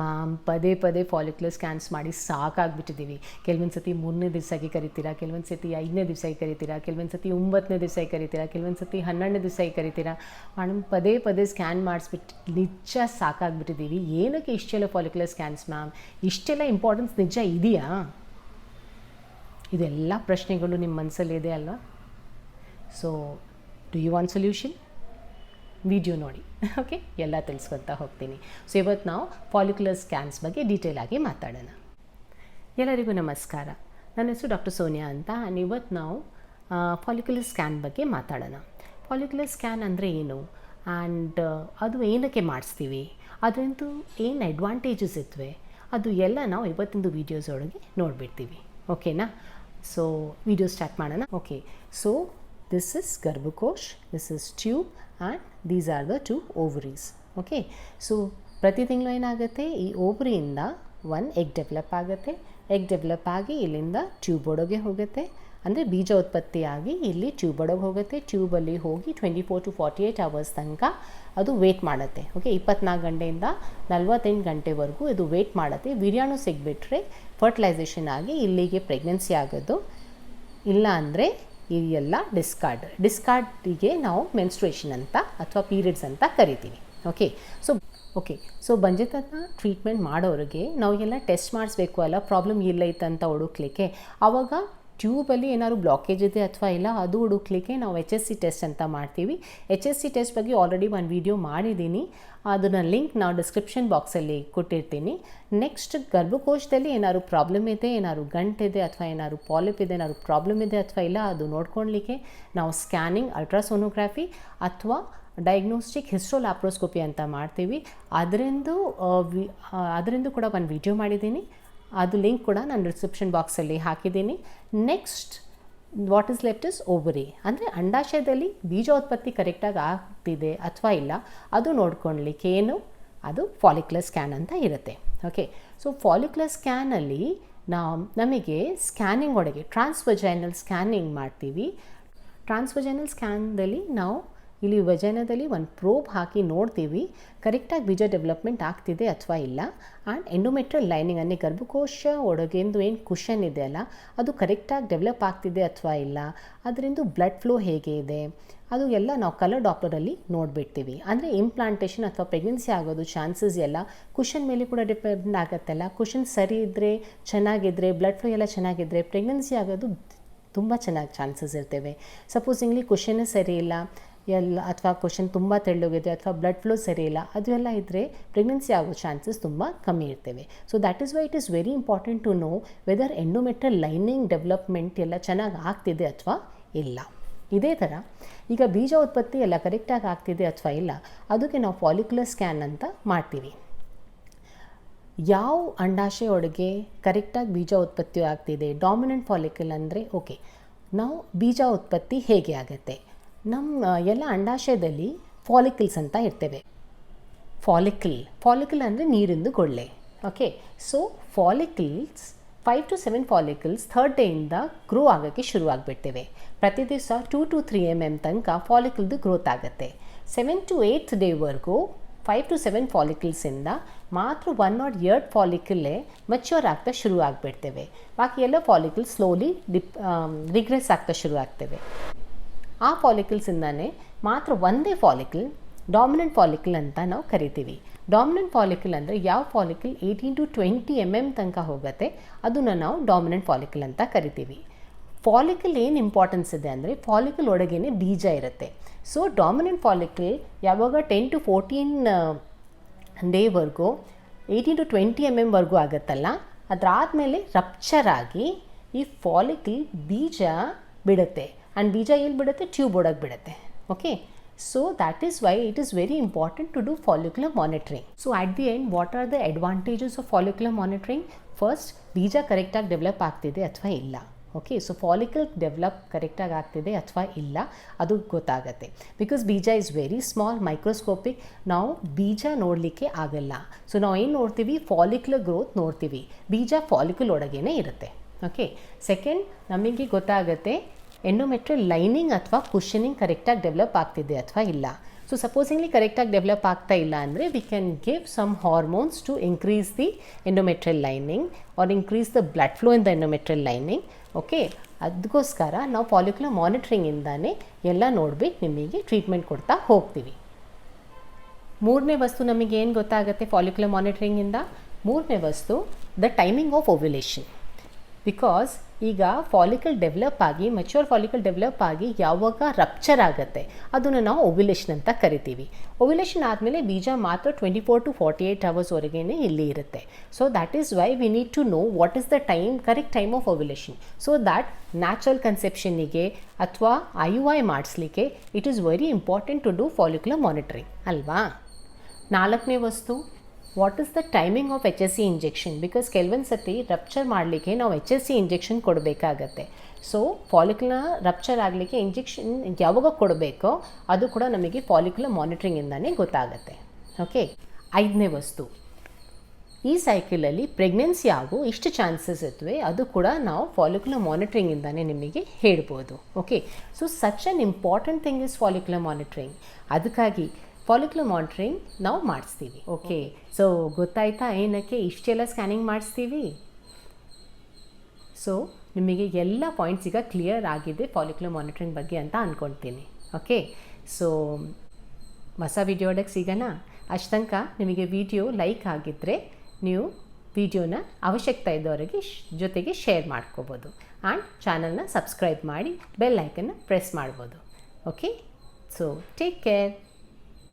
Ma'am ಪದೇ ಪದೇ follicular scans ಮಾಡಿ ಸಾಕಾಗ್ಬಿಟ್ಟಿದ್ದೀವಿ ಕೆಲವೊಂದು ಸತಿ ಮೂರನೇ ದಿವಸಕ್ಕೆ ಕರಿತೀರಾ? ಕೆಲವೊಂದು ಸತಿ ಐದನೇ ದಿವಸಕ್ಕೆ ಕರಿತೀರಾ? ಕೆಲವೊಂದು ಸತಿ ಒಂಬತ್ತನೇ ದಿವಸಕ್ಕೆ ಕರಿತೀರಾ? ಕೆಲವೊಂದು ಸತಿ ಹನ್ನೆರಡನೇ ದಿವಸಕ್ಕೆ ಕರಿತೀರಾ? ಮ್ಯಾಮ್ ಪದೇ ಪದೇ ಸ್ಕ್ಯಾನ್ ಮಾಡಿಸ್ಬಿಟ್ಟು ನಿಜ ಸಾಕಾಗ್ಬಿಟ್ಟಿದ್ದೀವಿ ಏನಕ್ಕೆ ಇಷ್ಟೆಲ್ಲ ಫಾಲಿಕ್ಯುಲರ್ ಸ್ಕ್ಯಾನ್ಸ್ ಮ್ಯಾಮ್ ಇಷ್ಟೆಲ್ಲ ಇಂಪಾರ್ಟೆನ್ಸ್ ನಿಜ ಇದೆಯಾ? ಇದೆಲ್ಲ ಪ್ರಶ್ನೆಗಳು ನಿಮ್ಮ ಮನಸ್ಸಲ್ಲಿದೆ ಅಲ್ವಾ? So do you want solution video ನೋಡಿ. ಓಕೆ ಎಲ್ಲ ತಿಳಿಸ್ಕೊತಾ ಹೋಗ್ತೀನಿ. ಸೊ ಇವತ್ತು ನಾವು ಫಾಲಿಕ್ಯುಲರ್ ಸ್ಕ್ಯಾನ್ಸ್ ಬಗ್ಗೆ ಡೀಟೇಲ್ ಆಗಿ ಮಾತಾಡೋಣ. ಎಲ್ಲರಿಗೂ ನಮಸ್ಕಾರ. ನನ್ನ ಹೆಸರು ಡಾಕ್ಟರ್ ಸೋನಿಯಾ ಅಂತ. ಆ್ಯಂಡ್ ಇವತ್ತು ನಾವು ಫಾಲಿಕ್ಯುಲರ್ ಸ್ಕ್ಯಾನ್ ಬಗ್ಗೆ ಮಾತಾಡೋಣ. ಫಾಲಿಕ್ಯುಲರ್ ಸ್ಕ್ಯಾನ್ ಅಂದರೆ ಏನು? ಆ್ಯಂಡ್ ಅದು ಏನಕ್ಕೆ ಮಾಡಿಸ್ತೀವಿ? ಅದರಿಂದು ಏನು ಅಡ್ವಾಂಟೇಜಸ್ ಇರ್ತವೆ ಅದು ಎಲ್ಲ ನಾವು ಇವತ್ತಿಂದು ವೀಡಿಯೋಸ್ ಒಳಗೆ ನೋಡಿಬಿಡ್ತೀವಿ. ಓಕೆನಾ ಸೊ ವಿಡಿಯೋ ಸ್ಟಾರ್ಟ್ ಮಾಡೋಣ. Okay so this is Garbhakosh, this is tube and these are the two ovaries. Okay so ಪ್ರತಿ ತಿಂಗಳು ಏನಾಗುತ್ತೆ? ಈ ಓವರಿಯಿಂದ ಒನ್ ಎಗ್ ಡೆವಲಪ್ ಆಗುತ್ತೆ. ಎಗ್ ಡೆವಲಪ್ ಆಗಿ ಇಲ್ಲಿಂದ ಟ್ಯೂಬ್ ಒಳಗೆ ಹೋಗುತ್ತೆ. ಅಂದರೆ ಬೀಜ ಉತ್ಪತ್ತಿಯಾಗಿ ಇಲ್ಲಿ ಟ್ಯೂಬ್ ಒಳಗೆ ಹೋಗುತ್ತೆ. ಟ್ಯೂಬಲ್ಲಿ ಹೋಗಿ twenty four to forty eight hours ತನಕ ಅದು ವೇಟ್ ಮಾಡುತ್ತೆ. ಓಕೆ ಇಪ್ಪತ್ನಾಲ್ಕು ಗಂಟೆಯಿಂದ ನಲ್ವತ್ತೆಂಟು ಗಂಟೆವರೆಗೂ ಇದು ವೇಟ್ ಮಾಡುತ್ತೆ. ವೀರ್ಯಾಣು ಸಿಗ್ಬಿಟ್ರೆ ಫರ್ಟಿಲೈಸೇಷನ್ ಆಗಿ ಇಲ್ಲಿಗೆ ಪ್ರೆಗ್ನೆನ್ಸಿ ಆಗೋದು. ಇಲ್ಲ ಅಂದರೆ ಇದೆಲ್ಲ ಡಿಸ್ಕಾರ್ಡ್ ಡಿಸ್ಕಾರ್ಡಿಗೆ ನಾವು ಮೆನ್ಸ್ಟ್ರೇಷನ್ ಅಂತ ಅಥವಾ ಪೀರಿಯಡ್ಸ್ ಅಂತ ಕರಿತೀವಿ. ಓಕೆ ಸೊ ಓಕೆ ಸೊ ಬಂಜಿತನ ಟ್ರೀಟ್ಮೆಂಟ್ ಮಾಡೋರಿಗೆ ನಾವೆಲ್ಲ ಟೆಸ್ಟ್ ಮಾಡಿಸ್ಬೇಕು ಅಲ್ಲ ಪ್ರಾಬ್ಲಮ್ ಇಲ್ಲ ಅಂತ ಹುಡುಕ್ಲಿಕ್ಕೆ ಆವಾಗ ಟ್ಯೂಬಲ್ಲಿ ಏನಾದ್ರು ಬ್ಲಾಕೇಜ್ ಇದೆ ಅಥವಾ ಇಲ್ಲ, ಅದು ಹುಡುಕ್ಲಿಕ್ಕೆ ನಾವು ಎಚ್ ಎಸ್ ಸಿ ಟೆಸ್ಟ್ ಅಂತ ಮಾಡ್ತೀವಿ. ಎಚ್ ಎಸ್ ಸಿ ಟೆಸ್ಟ್ ಬಗ್ಗೆ ಆಲ್ರೆಡಿ ಒಂದು ವಿಡಿಯೋ ಮಾಡಿದ್ದೀನಿ. ಅದನ್ನ ಲಿಂಕ್ ನಾವು ಡಿಸ್ಕ್ರಿಪ್ಷನ್ ಬಾಕ್ಸಲ್ಲಿ ಕೊಟ್ಟಿರ್ತೀನಿ. ನೆಕ್ಸ್ಟ್ ಗರ್ಭಕೋಶದಲ್ಲಿ ಏನಾದ್ರು ಪ್ರಾಬ್ಲಮ್ ಇದೆ, ಏನಾದ್ರು ಗಂಟಿದೆ ಅಥವಾ ಏನಾದ್ರು ಪಾಲಿಪ್ ಇದೆ, ಏನಾದ್ರು ಪ್ರಾಬ್ಲಮ್ ಇದೆ ಅಥವಾ ಇಲ್ಲ, ಅದು ನೋಡ್ಕೊಳ್ಲಿಕ್ಕೆ ನಾವು ಸ್ಕ್ಯಾನಿಂಗ್ ಅಲ್ಟ್ರಾಸೋನೋಗ್ರಾಫಿ ಅಥವಾ ಡಯಾಗ್ನೋಸ್ಟಿಕ್ ಹಿಸ್ಟ್ರೋಲ್ಯಾಪ್ರೋಸ್ಕೋಪಿ ಅಂತ ಮಾಡ್ತೀವಿ. ಅದರಿಂದ ವಿ ಅದರಿಂದ ಕೂಡ ಒಂದು ವಿಡಿಯೋ ಮಾಡಿದ್ದೀನಿ. ಅದು ಲಿಂಕ್ ಕೂಡ ನಾನು ಡಿಸ್ಕ್ರಿಪ್ಷನ್ ಬಾಕ್ಸಲ್ಲಿ ಹಾಕಿದ್ದೀನಿ. Next what is left is ovary ಅಂದರೆ ಅಂಡಾಶಯದಲ್ಲಿ ಬೀಜೋತ್ಪತ್ತಿ ಕರೆಕ್ಟಾಗಿ ಆಗ್ತಿದೆ ಅಥವಾ ಇಲ್ಲ, ಅದು ನೋಡ್ಕೊಳ್ಲಿಕ್ಕೆ ಏನು? ಅದು ಫಾಲಿಕ್ಯುಲರ್ ಸ್ಕ್ಯಾನ್ ಅಂತ ಇರುತ್ತೆ. ಓಕೆ ಸೊ ಫಾಲಿಕ್ಯುಲರ್ ಸ್ಕ್ಯಾನಲ್ಲಿ ನಾವು, ನಮಗೆ ಸ್ಕ್ಯಾನಿಂಗ್ ಒಳಗೆ ಟ್ರಾನ್ಸ್ವಜೈನಲ್ ಸ್ಕ್ಯಾನಿಂಗ್ ಮಾಡ್ತೀವಿ. ಟ್ರಾನ್ಸ್ವಜೈನಲ್ ಸ್ಕ್ಯಾನ್ದಲ್ಲಿ ನಾವು ಇಲ್ಲಿ ವಜನದಲ್ಲಿ ಒಂದು ಪ್ರೋಬ್ ಹಾಕಿ ನೋಡ್ತೀವಿ. ಕರೆಕ್ಟಾಗಿ ಬೀಜ ಡೆವಲಪ್ಮೆಂಟ್ ಆಗ್ತಿದೆ ಅಥವಾ ಇಲ್ಲ? ಆ್ಯಂಡ್ ಎಂಡೋಮೆಟ್ರಲ್ ಲೈನಿಂಗ್ ಅಂದರೆ ಗರ್ಭಕೋಶ ಒಡಗೆಂದು ಏನು ಕುಷನ್ ಇದೆ ಅಲ್ಲ, ಅದು ಕರೆಕ್ಟಾಗಿ ಡೆವಲಪ್ ಆಗ್ತಿದೆ ಅಥವಾ ಇಲ್ಲ? ಅದರಿಂದ ಬ್ಲಡ್ ಫ್ಲೋ ಹೇಗೆ ಇದೆ? ಅದು ಎಲ್ಲ ನಾವು ಕಲರ್ ಡಾಕ್ಟರಲ್ಲಿ ನೋಡಿಬಿಡ್ತೀವಿ. ಅಂದರೆ ಇಂಪ್ಲಾಂಟೇಷನ್ ಅಥವಾ ಪ್ರೆಗ್ನೆನ್ಸಿ ಆಗೋದು ಚಾನ್ಸಸ್ ಎಲ್ಲ ಕುಷನ್ ಮೇಲೆ ಕೂಡ ಡಿಪೆಂಡ್ ಆಗುತ್ತಲ್ಲ ಕುಷನ್ ಸರಿ ಇದ್ದರೆ ಚೆನ್ನಾಗಿದ್ದರೆ ಬ್ಲಡ್ ಫ್ಲೋ ಎಲ್ಲ ಚೆನ್ನಾಗಿದ್ದರೆ ಪ್ರೆಗ್ನೆನ್ಸಿ ಆಗೋದು ತುಂಬ ಚೆನ್ನಾಗಿ ಚಾನ್ಸಸ್ ಇರ್ತೇವೆ. ಸಪೋಸಿಂಗ್ಲಿ ಕ್ವಶನ್ನೇ ಸರಿ ಇಲ್ಲ ಎಲ್ಲ ಅಥವಾ ಕ್ವಶನ್ ತುಂಬ ತೆಳ್ಳಗಿದೆ ಅಥವಾ ಬ್ಲಡ್ ಫ್ಲೋ ಸರಿ ಇಲ್ಲ ಅದು ಎಲ್ಲ ಇದ್ದರೆ ಪ್ರೆಗ್ನೆನ್ಸಿ ಆಗೋ ಚಾನ್ಸಸ್ ತುಂಬ ಕಮ್ಮಿ ಇರ್ತೇವೆ. So that is why it is very important to know whether endometrial lining development ಎಲ್ಲ ಚೆನ್ನಾಗಿ ಆಗ್ತಿದೆ ಅಥವಾ ಇಲ್ಲ. ಇದೇ ಥರ ಈಗ ಬೀಜ ಉತ್ಪತ್ತಿ ಎಲ್ಲ ಕರೆಕ್ಟಾಗಿ ಆಗ್ತಿದೆ ಅಥವಾ ಇಲ್ಲ, ಅದಕ್ಕೆ ನಾವು ಫಾಲಿಕ್ಯುಲರ್ ಸ್ಕ್ಯಾನ್ ಅಂತ ಮಾಡ್ತೀವಿ. ಯಾವ ಅಂಡಾಶಯ ಒಳಗೆ ಕರೆಕ್ಟಾಗಿ ಬೀಜ ಉತ್ಪತ್ತಿ ಆಗ್ತಿದೆ ಡಾಮಿನೆಂಟ್ ಫಾಲಿಕ್ಯುಲ್ ಅಂದರೆ ಓಕೆ ನಾವು ಬೀಜ ಉತ್ಪತ್ತಿ ಹೇಗೆ ಆಗುತ್ತೆ? ನಮ್ಮ ಎಲ್ಲ ಅಂಡಾಶಯದಲ್ಲಿ ಫಾಲಿಕಲ್ಸ್ ಅಂತ ಇರ್ತೇವೆ. ಫಾಲಿಕಲ್ ಫಾಲಿಕಲ್ ಅಂದರೆ ನೀರಿಂದು ಗೊಳ್ಳೆ okay so follicles five to seven follicles third ಡೇಯಿಂದ grow ಆಗೋಕ್ಕೆ ಶುರು ಆಗಿಬಿಡ್ತೇವೆ ಪ್ರತಿ ದಿವಸ two to three M M ತನಕ ಫಾಲಿಕಲ್ದು ಗ್ರೋತ್ ಆಗುತ್ತೆ. ಸೆವೆನ್ ಟು ಏಯ್ತ್ ಡೇವರೆಗೂ ಫೈವ್ ಟು ಸೆವೆನ್ ಫಾಲಿಕಲ್ಸಿಂದ ಮಾತ್ರ ಒನ್ ನಾಟ್ ಎರಡ್ ಫಾಲಿಕಲ್ಲೇ ಮೆಚ್ಯೂರ್ ಆಗ್ತಾ ಶುರು ಆಗಿಬಿಡ್ತೇವೆ ಬಾಕಿ ಎಲ್ಲ ಫಾಲಿಕಲ್ಸ್ ಸ್ಲೋಲಿ ಡಿಪ್ ರಿಗ್ರೆಸ್ ಆಗ್ತಾ ಶುರು ಆಗ್ತೇವೆ ಆ ಫಾಲಿಕಲ್ಸಿಂದನೇ ಮಾತ್ರ ಒಂದೇ ಫಾಲಿಕಲ್ ಡಾಮಿನೆಂಟ್ ಫಾಲಿಕಲ್ ಅಂತ ನಾವು ಕರಿತೀವಿ. ಡಾಮಿನೆಂಟ್ ಫಾಲಿಕಲ್ ಅಂದರೆ ಯಾವ follicle eighteen to twenty M M ತನಕ ಹೋಗುತ್ತೆ. ಅದನ್ನು ನಾವು ಡಾಮಿನೆಂಟ್ ಫಾಲಿಕಲ್ ಅಂತ ಕರಿತೀವಿ. ಫಾಲಿಕಲ್ ಏನು ಇಂಪಾರ್ಟೆನ್ಸ್ ಇದೆ ಅಂದರೆ ಫಾಲಿಕಲ್ ಒಳಗೇನೆ ಬೀಜ ಇರುತ್ತೆ. ಸೊ ಡಾಮಿನೆಂಟ್ ಫಾಲಿಕಲ್ ಯಾವಾಗ ಟೆನ್ ಟು ಫೋರ್ಟೀನ್ ಡೇವರೆಗೂ ಏಯ್ಟೀನ್ ಟು ಟ್ವೆಂಟಿ ಎಂ ಎಮ್ವರೆಗೂ ಆಗುತ್ತಲ್ಲ ಅದಾದಮೇಲೆ ರಪ್ಚರ್ ಆಗಿ ಈ ಫಾಲಿಕಲ್ ಬೀಜ ಬಿಡುತ್ತೆ. ಆ್ಯಂಡ್ ಬೀಜ ಎಲ್ಲಿ ಬಿಡುತ್ತೆ ಟ್ಯೂಬ್ ಒಳಗೆ ಬಿಡುತ್ತೆ. Okay so that is why it is very important to do follicular monitoring so at the end what are the advantages of follicular monitoring first ಬೀಜ ಕರೆಕ್ಟಾಗಿ ಡೆವಲಪ್ ಆಗ್ತಿದೆ ಅಥವಾ ಇಲ್ಲ. ಓಕೆ ಸೊ ಫಾಲಿಕಲ್ ಡೆವಲಪ್ ಕರೆಕ್ಟಾಗಿ ಆಗ್ತಿದೆ ಅಥವಾ ಇಲ್ಲ, ಅದು ಗೊತ್ತಾಗುತ್ತೆ. ಬಿಕಾಸ್ ಬೀಜ ಇಸ್ ವೆರಿ ಸ್ಮಾಲ್ ಮೈಕ್ರೋಸ್ಕೋಪಿಕ್ ನಾವು ಬೀಜ ನೋಡಲಿಕ್ಕೆ ಆಗಲ್ಲ. ಸೊ ನಾವು ಏನು ನೋಡ್ತೀವಿ? ಫಾಲಿಕ್ಯುಲರ್ ಗ್ರೋತ್ ನೋಡ್ತೀವಿ. ಬೀಜ ಫಾಲಿಕ್ಯುಲ್ ಒಳಗೇನೆ ಇರುತ್ತೆ. ಓಕೆ ಸೆಕೆಂಡ್ ನಮಗೆ ಗೊತ್ತಾಗುತ್ತೆ ಎಂಡೋಮೆಟ್ರಿಯಲ್ ಲೈನಿಂಗ್ ಅಥವಾ ಕುಷನಿಂಗ್ ಕರೆಕ್ಟಾಗಿ ಡೆವಲಪ್ ಆಗ್ತಿದೆ ಅಥವಾ ಇಲ್ಲ. ಸೊ ಸಪೋಸಿಂಗ್ಲಿ ಕರೆಕ್ಟಾಗಿ ಡೆವಲಪ್ ಆಗ್ತಾ ಇಲ್ಲ ಅಂದರೆ we can give some hormones to increase the endometrial lining or increase the blood flow in the endometrial lining okay ಅದಕ್ಕೋಸ್ಕರ ನಾವು ಪಾಲಿಕ್ಯುಲರ್ ಮಾನಿಟ್ರಿಂಗಿಂದಾನೇ ಎಲ್ಲ ನೋಡ್ಬಿಟ್ಟು ನಿಮಗೆ ಟ್ರೀಟ್ಮೆಂಟ್ ಕೊಡ್ತಾ ಹೋಗ್ತೀವಿ. ಮೂರನೇ ವಸ್ತು ನಮಗೆ ಏನು ಗೊತ್ತಾಗುತ್ತೆ ಫಾಲಿಕ್ಯುಲರ್ ಮಾನಿಟ್ರಿಂಗಿಂದ ಮೂರನೇ ವಸ್ತು the timing of ovulation because ಈಗ ಫಾಲಿಕಲ್ ಡೆವಲಪ್ ಆಗಿ ಮೆಚ್ಯೂರ್ ಫಾಲಿಕಲ್ ಡೆವಲಪ್ ಆಗಿ ಯಾವಾಗ ರಪ್ಚರ್ ಆಗುತ್ತೆ, ಅದನ್ನು ನಾವು ಒವ್ಯುಲೇಷನ್ ಅಂತ ಕರಿತೀವಿ. ಒವ್ಯುಲೇಷನ್ ಆದಮೇಲೆ ಬೀಜ ಮಾತ್ರ twenty four to forty eight ಅವರ್ಸ್ವರೆಗೇ ಇಲ್ಲಿ ಇರುತ್ತೆ. So that is why we need to know what is the time correct time of ovulation so that natural ಕನ್ಸೆಪ್ಷನ್ನಿಗೆ ಅಥವಾ I U I ಮಾಡಿಸ್ಲಿಕ್ಕೆ it is very important to do follicular monitoring ಅಲ್ವಾ? ನಾಲ್ಕನೇ ವಸ್ತು what is the timing of H S C injection because ಕೆಲವೊಂದು ಸತಿ rupture ಮಾಡಲಿಕ್ಕೆ ನಾವು H S C injection ಕೊಡಬೇಕಾಗತ್ತೆ. So follicular rupture ಆಗಲಿಕ್ಕೆ ಇಂಜೆಕ್ಷನ್ ಯಾವಾಗ ಕೊಡಬೇಕೋ ಅದು ಕೂಡ ನಮಗೆ ಫಾಲಿಕ್ಯುಲರ್ ಮಾನಿಟ್ರಿಂಗಿಂದನೇ ಗೊತ್ತಾಗುತ್ತೆ. ಓಕೆ ಐದನೇ ವಸ್ತು. ಈ ಸೈಕಲಲ್ಲಿ ಪ್ರೆಗ್ನೆನ್ಸಿ ಆಗೋ ಎಷ್ಟು ಚಾನ್ಸಸ್ ಇರ್ತವೆ ಅದು ಕೂಡ ನಾವು ಫಾಲಿಕ್ಯುಲರ್ ಮಾನಿಟ್ರಿಂಗಿಂದನೇ ನಿಮಗೆ ಹೇಳ್ಬೋದು. Okay so such an important thing is follicular monitoring ಅದಕ್ಕಾಗಿ ಫಾಲಿಕ್ಯುಲರ್ ಮಾನಿಟ್ರಿಂಗ್ ನಾವು ಮಾಡಿಸ್ತೀವಿ. ಓಕೆ ಸೊ ಗೊತ್ತಾಯ್ತಾ ಏನಕ್ಕೆ ಇಷ್ಟೆಲ್ಲ ಸ್ಕ್ಯಾನಿಂಗ್ ಮಾಡಿಸ್ತೀವಿ? ಸೊ ನಿಮಗೆ ಎಲ್ಲ ಪಾಯಿಂಟ್ಸ್ ಈಗ ಕ್ಲಿಯರ್ ಆಗಿದೆ ಫಾಲಿಕ್ಯುಲರ್ ಮಾನಿಟ್ರಿಂಗ್ ಬಗ್ಗೆ ಅಂತ ಅಂದ್ಕೊಳ್ತೀನಿ ಓಕೆ ಸೊ ಹೊಸ ವಿಡಿಯೋಡಕ್ಕೆ ಸಿಗೋಣ. ಅಷ್ಟಂಕ ನಿಮಗೆ ವಿಡಿಯೋ ಲೈಕ್ ಆಗಿದ್ದರೆ ನೀವು ವಿಡಿಯೋನ ಅವಶ್ಯಕತೆ ಇದ್ದವರಿಗೆ ಶ್- ಜೊತೆಗೆ ಶೇರ್ ಮಾಡ್ಕೋಬೋದು. ಆ್ಯಂಡ್ ಚಾನಲ್ನ ಸಬ್ಸ್ಕ್ರೈಬ್ ಮಾಡಿ ಬೆಲ್ ಐಕನ್ನ ಪ್ರೆಸ್ ಮಾಡ್ಬೋದು. Okay so take care